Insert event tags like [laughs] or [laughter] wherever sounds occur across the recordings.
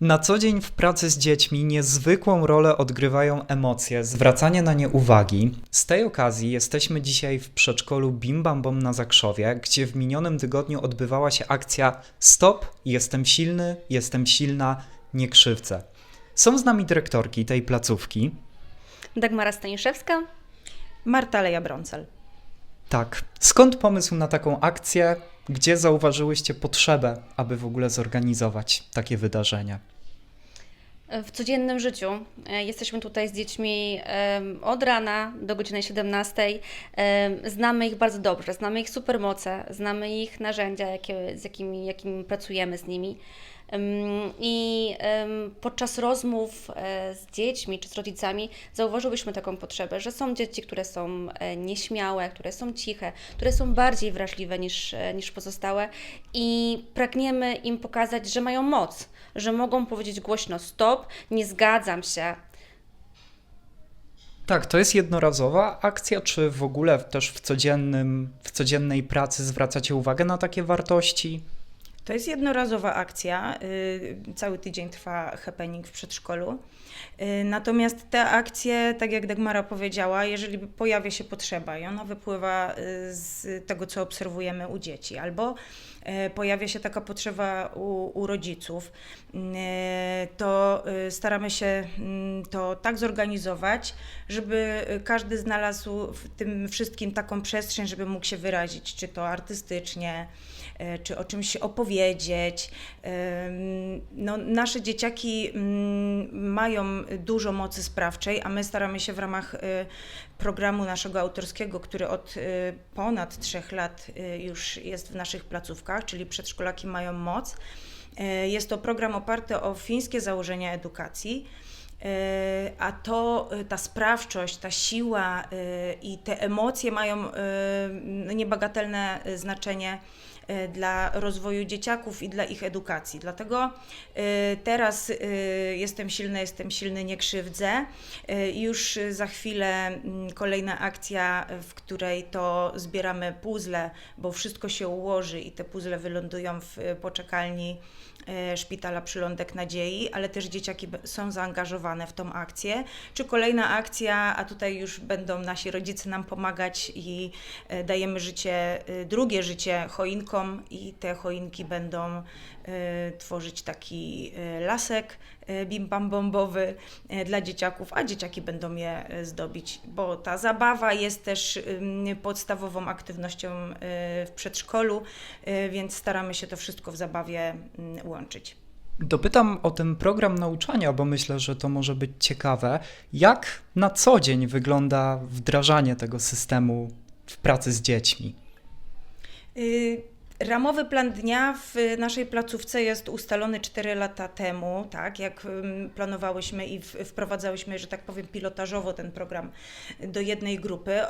Na co dzień w pracy z dziećmi niezwykłą rolę odgrywają emocje, zwracanie na nie uwagi. Z tej okazji jesteśmy dzisiaj w przedszkolu Bim Bam Bom na Zakrzowie, gdzie w minionym tygodniu odbywała się akcja Stop, jestem silny, jestem silna, nie krzywdzę. Są z nami dyrektorki tej placówki. Dagmara Staniszewska. Marta Leja-Brącel. Tak, skąd pomysł na taką akcję? Gdzie zauważyłyście potrzebę, aby w ogóle zorganizować takie wydarzenie? W codziennym życiu e, jesteśmy tutaj z dziećmi od rana do godziny 17. Em, Znamy ich bardzo dobrze, znamy ich supermoce, znamy ich narzędzia, jakie, z jakimi, jakimi pracujemy z nimi. I podczas rozmów e, z dziećmi czy z rodzicami zauważyłyśmy taką potrzebę, że są dzieci, które są e, nieśmiałe, które są ciche, które są bardziej wrażliwe niż, e, niż pozostałe i pragniemy im pokazać, że mają moc, że mogą powiedzieć głośno stop, nie zgadzam się. Tak, to jest jednorazowa akcja, czy w ogóle też w, codziennym, w codziennej pracy zwracacie uwagę na takie wartości? To jest jednorazowa akcja. y, Cały tydzień trwa happening w przedszkolu. Y, Natomiast te akcje, tak jak Dagmara powiedziała, jeżeli pojawia się potrzeba i ona wypływa y, z tego, co obserwujemy u dzieci, albo pojawia się taka potrzeba u, u rodziców, to staramy się mm, to tak zorganizować, żeby każdy znalazł w tym wszystkim taką przestrzeń, żeby mógł się wyrazić, czy to artystycznie, czy o czymś opowiedzieć. Em, No, nasze dzieciaki mm, mają dużo mocy sprawczej, a my staramy się w ramach e, programu naszego autorskiego, który od e, ponad trzech lat e, już jest w naszych placówkach, czyli przedszkolaki mają moc. E, Jest to program oparty o fińskie założenia edukacji. E, A to e, ta sprawczość, ta siła e, i te emocje mają no, niebagatelne znaczenie dla rozwoju dzieciaków i dla ich edukacji. Dlatego teraz jestem silny, jestem silny, nie krzywdzę. Już za chwilę mm, kolejna akcja, w której to zbieramy puzzle, bo wszystko się ułoży i te puzzle wylądują w poczekalni Szpitala Przylądek Nadziei, ale też dzieciaki są zaangażowane w tą akcję. Czy kolejna akcja, a tutaj już będą nasi rodzice nam pomagać i e, dajemy życie, e, drugie życie choinkom i te choinki będą e, tworzyć taki e, lasek e, bim-bam bombowy e, dla dzieciaków, a dzieciaki będą je e, zdobić, bo ta zabawa jest też ym, podstawową aktywnością e, w przedszkolu, e, więc staramy się to wszystko w zabawie mm, łączyć. Dopytam o ten program nauczania, bo myślę, że to może być ciekawe. Jak na co dzień wygląda wdrażanie tego systemu w pracy z dziećmi? Y, Ramowy plan dnia w naszej placówce jest ustalony 4 lata temu, tak, jak planowałyśmy i wprowadzałyśmy, że tak powiem, pilotażowo ten program do jednej grupy.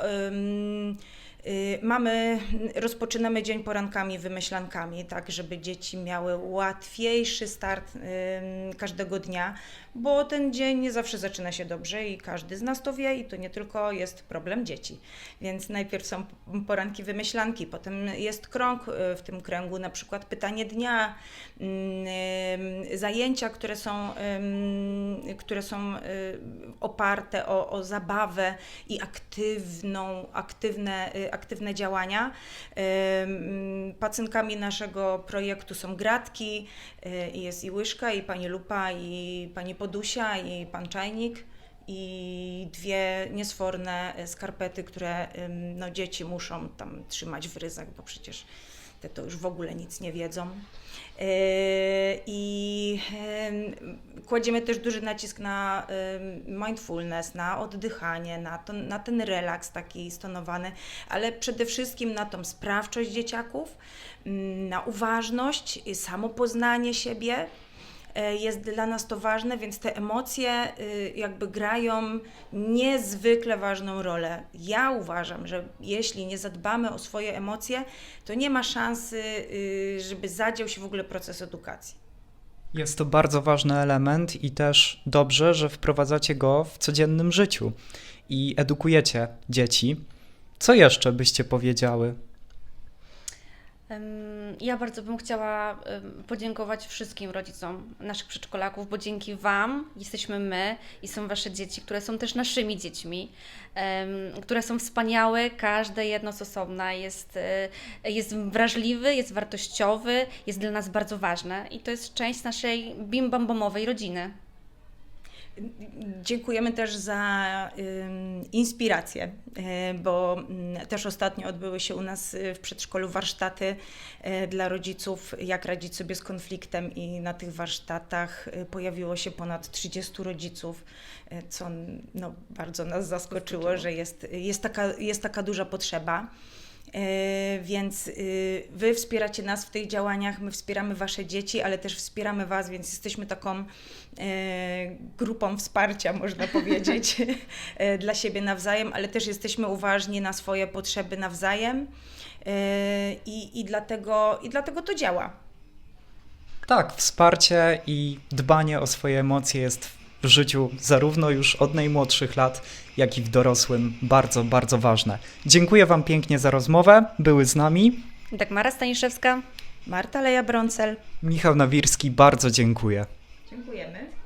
Y, Mamy, rozpoczynamy dzień porankami, wymyślankami, tak, żeby dzieci miały łatwiejszy start ym, każdego dnia, bo ten dzień nie zawsze zaczyna się dobrze i każdy z nas to wie i to nie tylko jest problem dzieci. Więc najpierw są poranki wymyślanki, potem jest krąg y, w tym kręgu, na przykład pytanie dnia, ym, zajęcia, które są, które są y, oparte o, o zabawę i aktywną, aktywne, y, aktywne działania. Pacynkami naszego projektu są gratki, i jest i łyżka, i pani lupa, i pani podusia, i pan czajnik i dwie niesforne e, skarpety, które no, dzieci muszą tam trzymać w ryzach, bo przecież te to już w ogóle nic nie wiedzą. Yy, I kładziemy też duży nacisk na mindfulness, na oddychanie, na, to, na ten relaks taki stonowany, ale przede wszystkim na tą sprawczość dzieciaków, na uważność, samopoznanie siebie, e, jest dla nas to ważne, więc te emocje y, jakby grają niezwykle ważną rolę. Ja uważam, że jeśli nie zadbamy o swoje emocje, to nie ma szansy, y, żeby zadział się w ogóle proces edukacji. Jest to bardzo ważny element i też dobrze, że wprowadzacie go w codziennym życiu i edukujecie dzieci. Co jeszcze byście powiedziały? Ja bardzo bym chciała podziękować wszystkim rodzicom naszych przedszkolaków, bo dzięki Wam jesteśmy my i są Wasze dzieci, które są też naszymi dziećmi, które są wspaniałe, każde jedno z osobna jest, e, jest wrażliwy, jest wartościowy, jest dla nas bardzo ważne i to jest część naszej bim-bam-bomowej rodziny. Dziękujemy też za inspirację, y, bo mm, też ostatnio odbyły się u nas y, w przedszkolu warsztaty y, dla rodziców, jak radzić sobie z konfliktem i na tych warsztatach pojawiło się ponad 30 rodziców, co no, bardzo nas zaskoczyło, Zaskoczyło. że jest, jest, taka, jest taka duża potrzeba. E, Więc y, Wy wspieracie nas w tych działaniach, my wspieramy Wasze dzieci, ale też wspieramy Was, więc jesteśmy taką e, grupą wsparcia, można [laughs] powiedzieć, e, dla siebie nawzajem, ale też jesteśmy uważni na swoje potrzeby nawzajem i, i, dlatego, i dlatego to działa. Tak, wsparcie i dbanie o swoje emocje jest w życiu zarówno już od najmłodszych lat, jak i w dorosłym bardzo, bardzo ważne. Dziękuję Wam pięknie za rozmowę. Były z nami Dagmara Staniszewska. Marta Leja Broncel. Michał Nawirski. Bardzo dziękuję. Dziękujemy.